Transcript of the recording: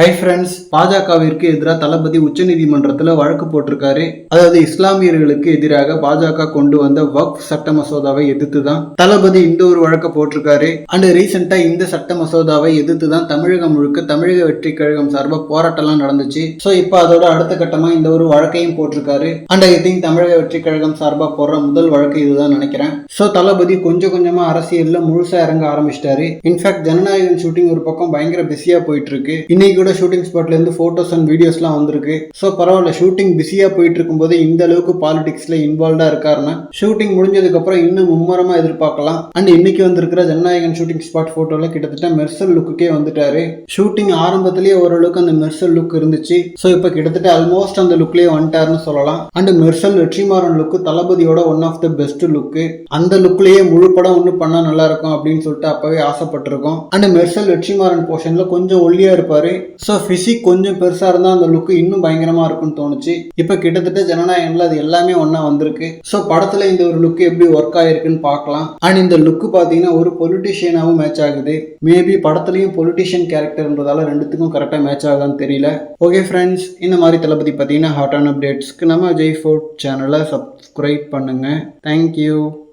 Hi friends பாஜகவிற்கு எதிராக தளபதி உச்சநீதிமன்றத்தில் வழக்கு போட்டிருக்காரு. அதாவது இஸ்லாமியர்களுக்கு எதிராக பாஜக கொண்டு வந்த வக்ஃப் சட்ட மசோதாவை எதிர்த்து தான் தளபதி இந்த ஒரு வழக்கை போட்டிருக்காரு. அண்ட் ரீசெண்டா இந்த சட்ட மசோதாவை எதிர்த்து தான் தமிழகம் முழுக்க தமிழக வெற்றி கழகம் சார்பாக போராட்டம்லாம் நடந்துச்சு. ஸோ இப்போ அதோட அடுத்த கட்டமா இந்த ஒரு வழக்கையும் போட்டிருக்காரு. அண்ட் ஐ திங்க் தமிழக வெற்றி கழகம் சார்பாக போடுற முதல் வழக்கு இதுதான் நினைக்கிறேன். ஸோ தளபதி கொஞ்சம் கொஞ்சமா அரசியலில் முழுசா இறங்க ஆரம்பிச்சிட்டாரு. இன்ஃபேக்ட் ஜனநாயகன் ஷூட்டிங் ஒரு பக்கம் பயங்கர பிஸியா போயிட்டு இருக்கு. இன்னைக்கு கூட ஷூட்டிங் ஸ்பாட்லேருந்து ஃபோட்டோஸ் அண்ட் வீடியோஸ்லாம் வந்திருக்கு. ஸோ பரவாயில்ல ஷூட்டிங் பிஸியாக போயிட்டு இருக்கும்போது இந்த அளவுக்கு பாலிடிக்ஸில் இன்வால்வ்டாக இருக்காருன்னா ஷூட்டிங் முடிஞ்சதுக்கப்புறம் இன்னும் மும்முரமாக எதிர்பார்க்கலாம். அண்ட் இன்னைக்கு வந்திருக்கிற ஜனநாயகன் ஷூட்டிங் ஸ்பாட் ஃபோட்டோவில் கிட்டத்தட்ட மெர்சல் லுக்குக்கே வந்துட்டாரு. ஷூட்டிங் ஆரம்பத்திலேயே ஓரளவுக்கு அந்த மெர்சல் லுக் இருந்துச்சு. ஸோ இப்போ கிட்டத்தட்ட ஆல்மோஸ்ட் அந்த லுக்லேயே வந்துட்டாருன்னு சொல்லலாம். அண்ட் மெர்சல் வெற்றிமாறன் லுக்கு தளபதியோட one of the best look அந்த லுக்லேயே முழு படம் ஒன்று பண்ணால் நல்லா இருக்கும் அப்படின்னு சொல்லிட்டு அப்பவே ஆசைப்பட்டிருக்கோம். அண்ட் மெர்சல் வெற்றிமாறன் போர்ஷனில் கொஞ்சம் ஒல்லியாக இருப்பார். ஸோ ஃபிசிக் கொஞ்சம் பெருசாக இருந்தால் அந்த லுக்கு இன்னும் பயங்கரமாக இருக்கும்னு தோணுச்சு. இப்போ கிட்டத்தட்ட ஜனநாயகம்ல அது எல்லாமே ஒன்றா வந்திருக்கு. ஸோ படத்தில் இந்த ஒரு லுக் எப்படி ஒர்க் ஆகிருக்குன்னு பார்க்கலாம். அண்ட் இந்த லுக் பார்த்தீங்கன்னா ஒரு பொலிட்டிஷியனாகவும் மேட்ச் ஆகுது. மேபி படத்துலையும் பொலிட்டிஷியன் கேரக்டர்ன்றதால ரெண்டுத்துக்கும் கரெக்டாக மேட்ச் ஆகுதான்னு தெரியல. ஓகே ஃப்ரெண்ட்ஸ் இந்த மாதிரி தளபதி பார்த்தீங்கன்னா ஹாட்டான அப்டேட்ஸ்க்கு நம்ம ஜெய் ஃபோர்ட் சேனலை சப்ஸ்கிரைப் பண்ணுங்கள் தேங்க்யூ